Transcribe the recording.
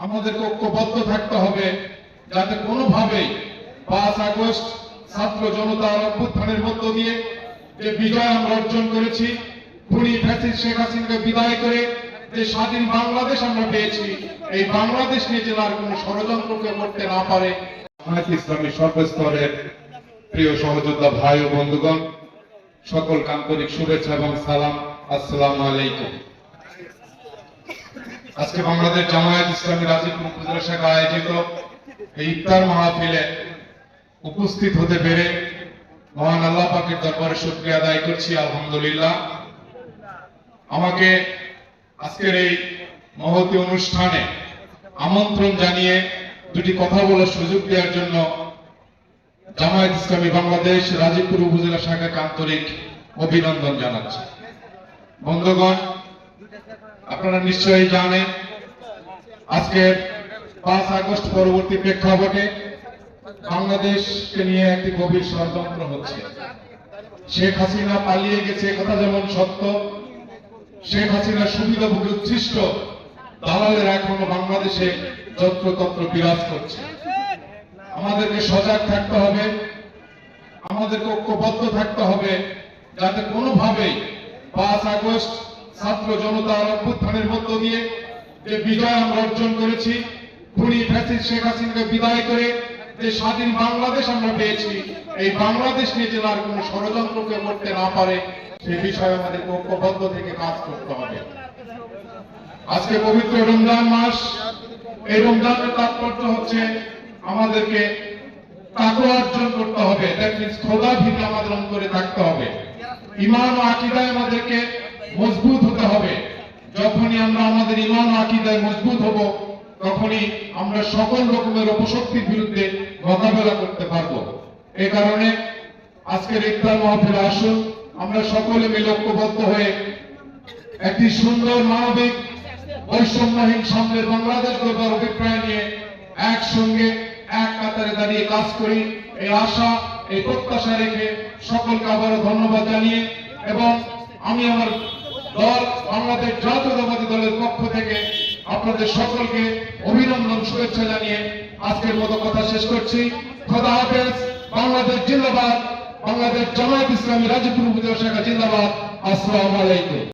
আমাদেরকে ঐক্যবদ্ধ থাকতে হবে যাতে কোনোভাবেই পাঁচ আগস্ট ছাত্র জনতার অভ্যুত্থানের মধ্য দিয়ে যে বিজয় আমরা অর্জন করেছি, খুনি ফ্যাসিস শেখ হাসিনাকে বিদায় করে যে স্বাধীন বাংলাদেশ আমরা পেয়েছি, এই বাংলাদেশ নিয়ে জেলার কোনো ষড়যন্ত্রকে করতে না পারে। ইসলামী সর্বস্তরের প্রিয় সহযোদ্ধা ভাই ও বন্ধুগণ সকল আন্তরিক শুভেচ্ছা এবং সালাম। আসসালামু আলাইকুম। আজকে বাংলাদেশ জামায়াত ইসলামী রাজীবপুর উপজেলা শাখা আয়োজিত এই ইফতার মাহফিলে উপস্থিত হতে পেরে মহান আল্লাহ পাকের দরবারে শুকরিয়া আদায় করছি, আলহামদুলিল্লাহ। আমাকে আজকের এই মহতি অনুষ্ঠানে আমন্ত্রণ জানিয়ে দুটি কথা বলার সুযোগ দেওয়ার জন্য জামায়াত ইসলামী বাংলাদেশ রাজীবপুর উপজেলা শাখাকে আন্তরিক অভিনন্দন জানাচ্ছি। বন্ধুগণ আপনারা নিশ্চয়ই জানেন, আজকে পাঁচ আগস্ট পরবর্তী প্রেক্ষাপটে বাংলাদেশকে নিয়ে একটি গভীর ষড়যন্ত্র হচ্ছে। শেখ হাসিনা পালিয়ে গেছে কথা যেমন সত্য, শেখ হাসিনার সুবিধাভোগী উচ্ছিষ্ট, দালালের এখনও বাংলাদেশে যত্রতত্র বিরাজ করছে। আমাদেরকে সজাগ থাকতে হবে, আমাদেরকে ঐক্যবদ্ধ থাকতে হবে, যাতে কোনোভাবেই পাঁচ আগস্ট ছাত্র জনতার অভ্যুত্থানের মধ্য দিয়ে যে বিজয় আমরা অর্জন করেছি, খুনি ফ্যাসিস শেখ হাসিনাকে বিদায় করে যে স্বাধীন বাংলাদেশ আমরা পেয়েছি, এই বাংলাদেশ নিয়ে আর কোনো ষড়যন্ত্রকে করতে না পারে, সে বিষয়ে আমাদের ঐক্যবদ্ধ থেকে কাজ করতে হবে। আজকে পবিত্র রমজান মাস, এই রমজানের তাৎপর্য হচ্ছে আমাদেরকে তাকওয়া অর্জন করতে হবে দ্যাট মিন্স খোদা আমাদের অন্তরে থাকতে হবে। ইমান ও আকিদায় আমাদেরকে মজবুত হতে হবে যখনই আমরা আমাদের ইমান আকিদায় মজবুত হব, তখনই আমরা সকল রকমের অপশক্তির বিরুদ্ধে মোকাবেলা করতে পারব। এ কারণে আজকের ইফতার মাহফিল আসুন, আমরা সকলে মিলে ঐক্যবদ্ধ হয়ে একটি সুন্দর মানবিক বৈষম্যহীন সামনের বাংলাদেশ গড়বার অভিপ্রায় নিয়ে একসঙ্গে এক কাতারে দাঁড়িয়ে কাজ করি। এই আশা, এই প্রত্যাশা রেখে সকলকে আবারও ধন্যবাদ জানিয়ে এবং আমি আমার দল বাংলাদেশ জাতীয়তাবাদী দলের পক্ষ থেকে আপনাদের সকলকে অভিনন্দন, শুভেচ্ছা জানিয়ে আজকের মতো কথা শেষ করছি। খোদা হাফেজ, বাংলাদেশ জিন্দাবাদ। বাংলাদেশ জামায়াত ইসলামী রাজীবপুর উপজেলা শাখা জিন্দাবাদ। আসসালামু আলাইকুম।